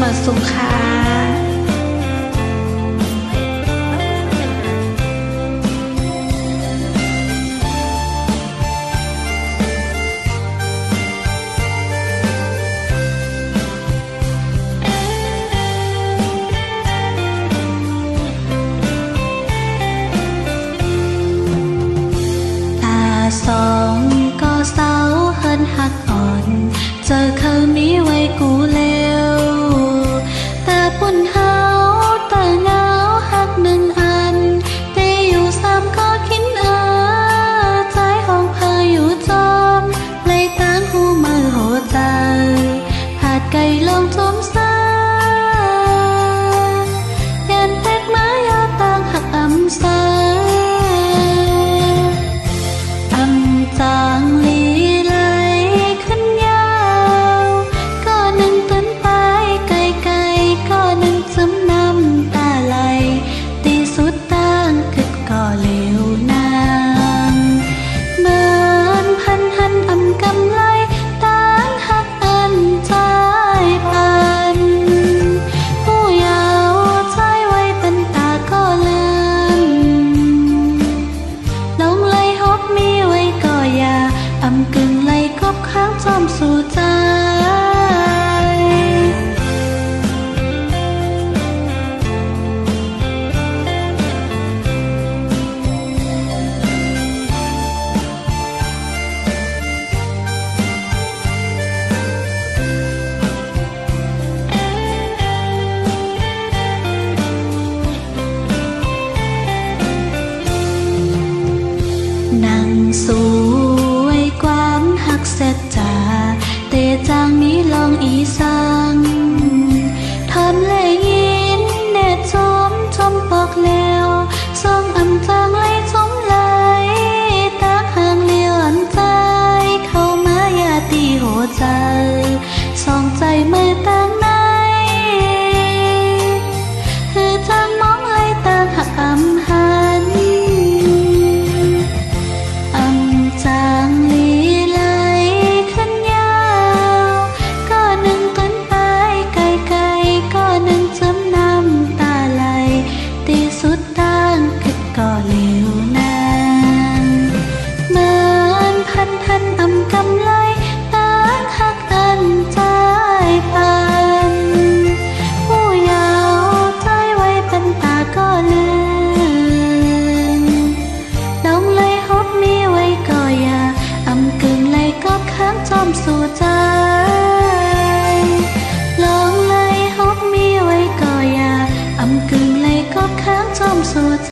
มาสุขค่ะสองก็สา ใจลองทมสา tom so tight ครองใจไม่